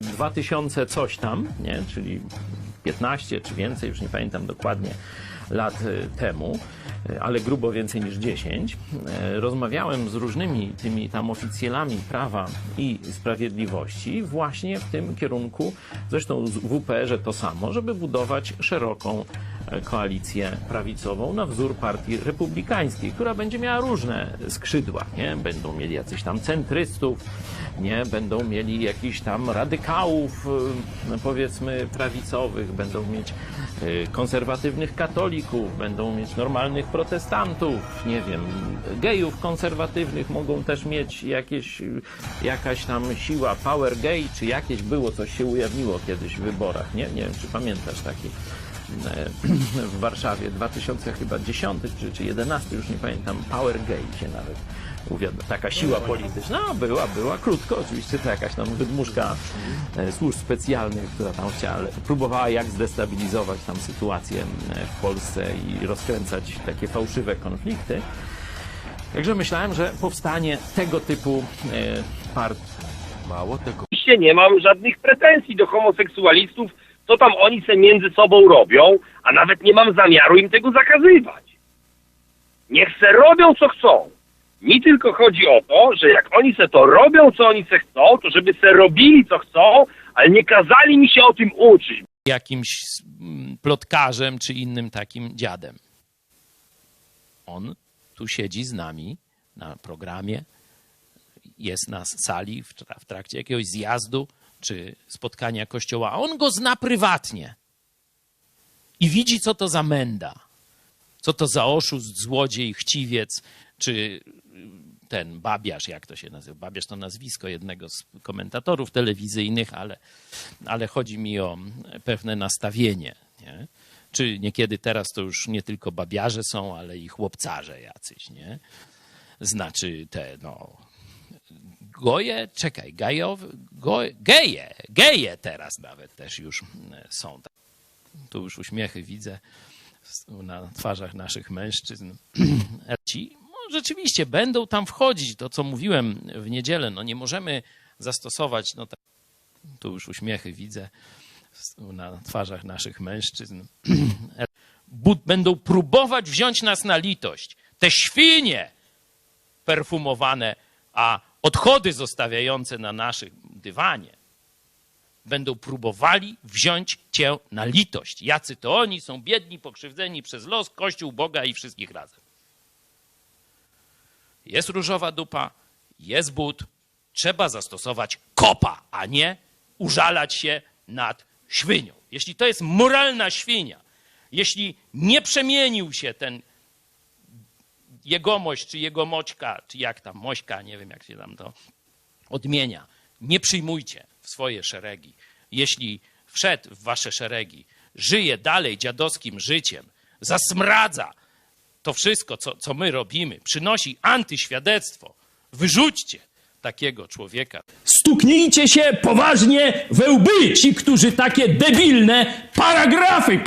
2000 coś tam, nie? czyli 15 czy więcej, już nie pamiętam dokładnie lat e, temu, e, ale grubo więcej niż 10, e, rozmawiałem z różnymi tymi tam oficjalami prawa i sprawiedliwości właśnie w tym kierunku, zresztą z WPR-ze to samo, żeby budować szeroką koalicję prawicową na wzór partii republikańskiej, która będzie miała różne skrzydła, nie? Będą mieli jacyś tam centrystów, nie? Będą mieli jakichś tam radykałów, y, powiedzmy, prawicowych, będą mieć y, konserwatywnych katolików, będą mieć normalnych protestantów, nie wiem, gejów konserwatywnych mogą też mieć jakieś, jakaś tam siła, power gay, czy jakieś było, coś się ujawniło kiedyś w wyborach, nie? Nie wiem, czy pamiętasz taki w Warszawie 2010 czy, czy 11, już nie pamiętam, Power Gay się nawet uwiadamia. Taka siła polityczna była, była krótko, oczywiście to jakaś tam wydmuszka e, służb specjalnych, która tam chciała, próbowała jak zdestabilizować tam sytuację e, w Polsce i rozkręcać takie fałszywe konflikty. Także myślałem, że powstanie tego typu e, partii. Mało tego. Nie mam żadnych pretensji do homoseksualistów, co tam oni se między sobą robią, a nawet nie mam zamiaru im tego zakazywać. Niech se robią co chcą. Mi tylko chodzi o to, że jak oni se to robią, co oni se chcą, to żeby se robili co chcą, ale nie kazali mi się o tym uczyć. jakimś mm, plotkarzem czy innym takim dziadem. On tu siedzi z nami na programie, jest na sali w, tra- w trakcie jakiegoś zjazdu czy spotkania kościoła, a on go zna prywatnie i widzi, co to za menda, co to za oszust, złodziej, chciwiec, czy ten babiarz, jak to się nazywa? Babiarz to nazwisko jednego z komentatorów telewizyjnych, ale, ale chodzi mi o pewne nastawienie. Nie? Czy niekiedy teraz to już nie tylko babiarze są, ale i chłopcarze jacyś, nie? Znaczy te, no, goje, czekaj, gajowy, go, geje, geje teraz nawet też już mm, są. Tu już uśmiechy widzę na twarzach naszych mężczyzn. Ci no, rzeczywiście będą tam wchodzić, to co mówiłem w niedzielę, no nie możemy zastosować, no tak, tu już uśmiechy widzę na twarzach naszych mężczyzn. Bu- Będą próbować wziąć nas na litość. Te świnie perfumowane, a odchody zostawiające na naszym dywanie będą próbowali wziąć cię na litość. Jacy to oni są biedni, pokrzywdzeni przez los, Kościół, Boga i wszystkich razem. Jest różowa dupa, jest but, trzeba zastosować kopa, a nie użalać się nad świnią. Jeśli to jest moralna świnia, jeśli nie przemienił się ten jegomość, czy jegomoćka, czy jak tam, mośka, nie wiem jak się tam to odmienia, nie przyjmujcie w swoje szeregi. Jeśli wszedł w wasze szeregi, żyje dalej dziadowskim życiem, zasmradza to wszystko, co, co my robimy, przynosi antyświadectwo, wyrzućcie takiego człowieka. Stuknijcie się poważnie we łby, ci, którzy takie debilne paragrafy